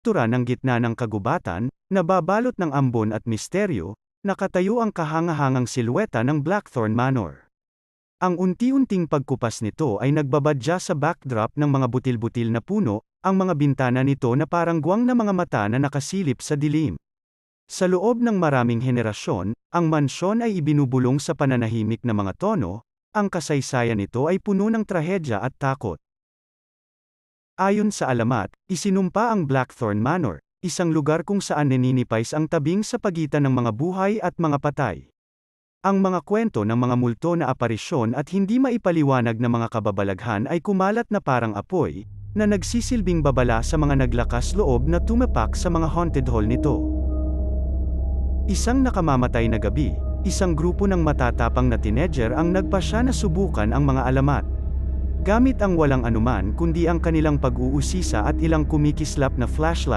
tura ng gitna ng kagubatan, nababalot ng ambon at misteryo, nakatayo ang kahangahangang silweta ng Blackthorn Manor. Ang unti-unting pagkupas nito ay nagbabadya sa backdrop ng mga butil-butil na puno, ang mga bintana nito na parang guwang na mga mata na nakasilip sa dilim. Sa loob ng maraming henerasyon, ang mansyon ay ibinubulong sa pananahimik na mga tono, ang kasaysayan nito ay puno ng trahedya at takot. Ayon sa alamat, isinumpa ang Blackthorn Manor, isang lugar kung saan naninipais ang tabing sa pagitan ng mga buhay at mga patay. Ang mga kwento ng mga multo na aparisyon at hindi maipaliwanag na mga kababalaghan ay kumalat na parang apoy, na nagsisilbing babala sa mga naglakas loob na tumapak sa mga haunted hall nito. Isang nakamamatay na gabi, isang grupo ng matatapang na teenager ang nagpasya na subukan ang mga alamat. Gamit ang walang anuman kundi ang kanilang pag-uusisa at ilang kumikislap na flashlight,